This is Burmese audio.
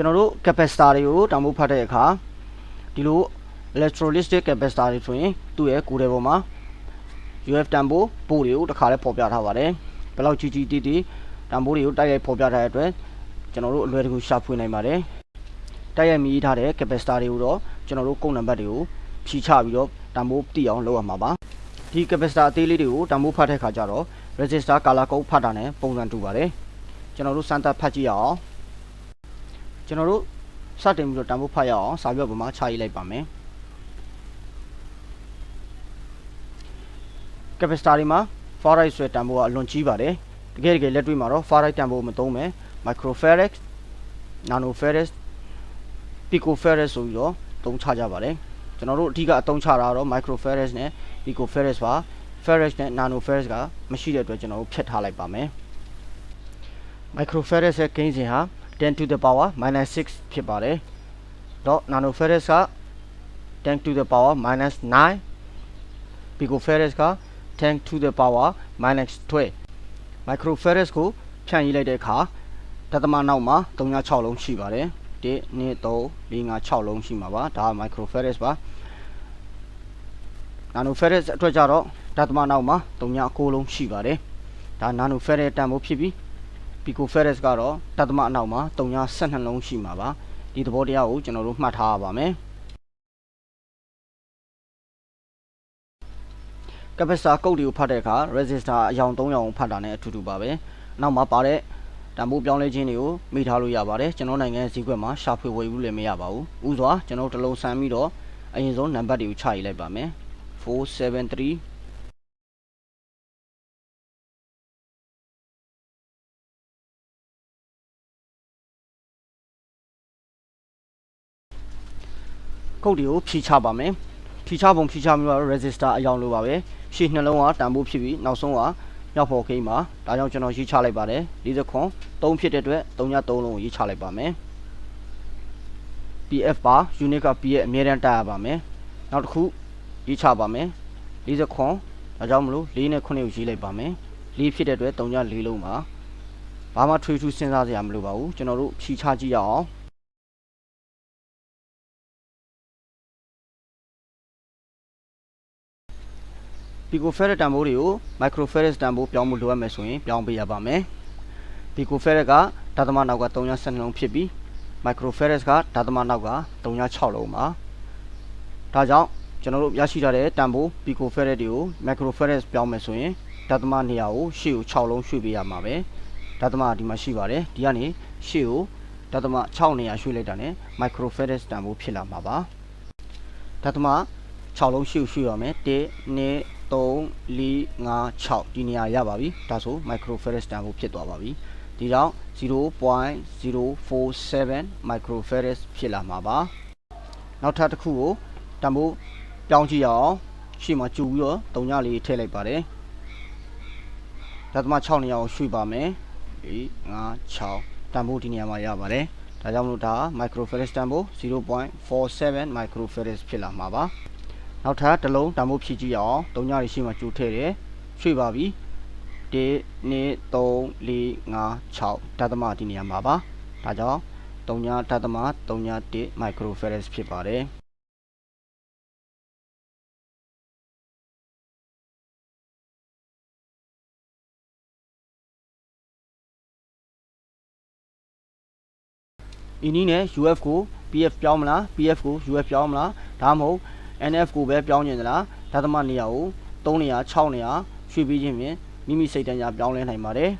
ကျွန်တော်တို့ capacitor တွေကိုတောင်ဖို့ဖတ်တဲ့အခါဒီလို electrolytic capacitor တွေဆိုရင်သူ့ရဲ့ကိုယ်တဲ့ပေါ်မှာ UF တန်ဖိုးပို့တွေကိုတစ်ခါလဲပေါ်ပြထားပါတယ်ဘယ်လောက်ကြီးကြီးတီးတီးတန်ဖိုးတွေကိုတိုက်ရိုက်ပေါ်ပြထားတဲ့အတွက်ကျွန်တော်တို့အလွယ်တကူရှာဖွေနိုင်ပါတယ်တိုက်ရိုက်မြည်ထားတဲ့ capacitor တွေကိုတော့ကျွန်တော်တို့ကုန်းနံပါတ်တွေကိုဖြီးချပြီးတော့တန်ဖိုးတိအောင်လုပ်ရမှာပါဒီ capacitor အသေးလေးတွေကိုတန်ဖိုးဖတ်တဲ့အခါကျတော့ resistor color code ဖတ်တာနဲ့ပုံစံတူပါတယ်ကျွန်တော်တို့စမ်းသပ်ဖတ်ကြည့်ရအောင် ကျွန်တော်တို့စတင်ပြီးတော့တန်ဖိုးဖတ်ရအောင်စာရွက်ပေါ်မှာခြာရေးလိုက်ပါမယ် capacitor တွေမှာ Faraday ဆွဲတန်ဖိုးကအလွန်ကြီးပါတယ်တကယ်တကယ်လက်တွေ့မှာတော့ Faraday တန်ဖိုးမသုံးပဲ microfarad nanofarad picofarad ဆိုပြီးတော့သုံးချကြပါတယ်ကျွန်တော်တို့အဓိကအသုံးချတာကတော့ microfarad နဲ့ picofarad ပါ farad နဲ့ nanofarad ကမရှိတဲ့အတွက်ကျွန်တော်တို့ဖြတ်ထားလိုက်ပါမယ် microfarad ရဲ့ကိန်းစဉ်ဟာ 10 to the power -6 ဖြစ်ပါတယ်တော့ nanofarad က10 to the power -9 picofarad က10 to the power -12 microfarad ကိုဖြန့်ရေးလိုက်တဲ့အခါတသမနောက်မှာ36လုံးရှိပါတယ်1 2 3 4 5 6လုံးရှိမှာပါဒါက microfarad ပါ nanofarad အတွက်ကြတော့တသမနောက်မှာ39လုံးရှိပါတယ်ဒါ nanofarad တန်ဖိုးဖြစ်ပြီး picofarad ကတော့တသမအနောက်မှာ312လုံးရှိမှာပါဒီသဘောတရားကိုကျွန်တော်တို့မှတ်ထားရပါမယ် capacitor ကုတ်တွေကိုဖတ်တဲ့အခါ resistor အယောင်3ရောင်ကိုဖတ်တာနဲ့အတူတူပါပဲနောက်မှာပါတဲ့တန်ဖိုးပြောင်းလဲခြင်းတွေကိုမိထားလို့ရပါတယ်ကျွန်တော်နိုင်ငံဈေးကွက်မှာရှာဖွေဝယ်ယူလည်းမရပါဘူးဥစွာကျွန်တော်တစ်လုံးဆန်းပြီးတော့အရင်ဆုံးနံပါတ်တွေကိုချရေးလိုက်ပါမယ်473 ကုတ်တွေကိုဖြီးချပါမယ်ဖြီးချပုံဖြီးချမျိုးကတော့ resistor အယောင်လိုပါပဲရှေ့နှလုံးကတန်ဖိုးဖြစ်ပြီးနောက်ဆုံးကမြောက်ဖို့ကိန်းမှာဒါကြောင့်ကျွန်တော်ရေးချလိုက်ပါတယ်40ခွန်3ဖြစ်တဲ့အတွက်3ည3လုံးကိုရေးချလိုက်ပါမယ် PF ပါ unit က P ရဲ့အမြဲတမ်းတက်ရပါမယ်နောက်တစ်ခုရေးချပါမယ်40ခွန်ဒါကြောင့်မလို့4နဲ့9ကိုရေးလိုက်ပါမယ်4ဖြစ်တဲ့အတွက်3ည4လုံးပါဘာမှထွေးထူးစဉ်းစားစရာမလိုပါဘူးကျွန်တော်တို့ဖြီးချကြည့်ရအောင် picofarad တန်ဖိုးတွေကို microfarad တန်ဖိုးပြောင်းဖို့လိုအပ်မယ်ဆိုရင်ပြောင်းပေးရပါမယ် picofarad ကဓာတ်သမနောက်က312လုံးဖြစ်ပြီး microfarad ကဓာတ်သမနောက်က36လုံးပါဒါကြောင့်ကျွန်တော်တို့ရရှိထားတဲ့တန်ဖိုး picofarad တွေကို microfarad ပြောင်းမယ်ဆိုရင်ဓာတ်သမနေရာကိုရှေ့ကို6လုံးရွှေ့ပေးရမှာပဲဓာတ်သမဒီမှာရှိပါတယ်ဒီကနေရှေ့ကိုဓာတ်သမ6နေရာရွှေ့လိုက်တာနဲ့ microfarad တန်ဖိုးဖြစ်လာမှာပါဓာတ်သမ6လုံးရှေ့ကိုရွှေ့ရမယ်1 2 3 4 5 6ဒီနေရာရပါပြီဒါဆို microfarad တန်ဖိုးဖြစ်သွားပါပြီဒီကြောင့်0.047 microfarad ဖြစ်လာမှာပါနောက်ထပ်တစ်ခုကိုတန်ဖိုးပြောင်းကြည့်ရအောင်ရှေ့မှာကျူပြီးတော့တုံညလေးထည့်လိုက်ပါတယ်ဓာတ်သမ6နေရာကိုရွှေ့ပါမယ်4 5 6တန်ဖိုးဒီနေရာမှာရပါတယ်ဒါကြောင့်မလို့ဒါ microfarad တန်ဖိုး0.47 microfarad ဖြစ်လာမှာပါ နောက်ထပ်တစ်လုံးတန်ဖိုးဖြည့်ကြည့်ရအောင်၃ညရီရှိမှကျိုးထည့်တယ်ရွှေ့ပါပြီ1 2 3 4 5 6ဓာတ်သမဒီနေရာမှာပါဒါကြောင့်3ညဓာတ်သမ3ည1 microfarad ဖြစ်ပါတယ်အင်းနီးနဲ့ UF ကို PF ပြောင်းမလား PF ကို UF ပြောင်းမလားဒါမှမဟုတ် NF ကိုပဲပြောင်းကျင်သလားဓာတ်သမနေရာကို3နေရာ6နေရာရွှေ့ပြီးခြင်းဖြင့်မိမိစိတ်တမ်းကြပြောင်းလဲနိုင်ပါတယ်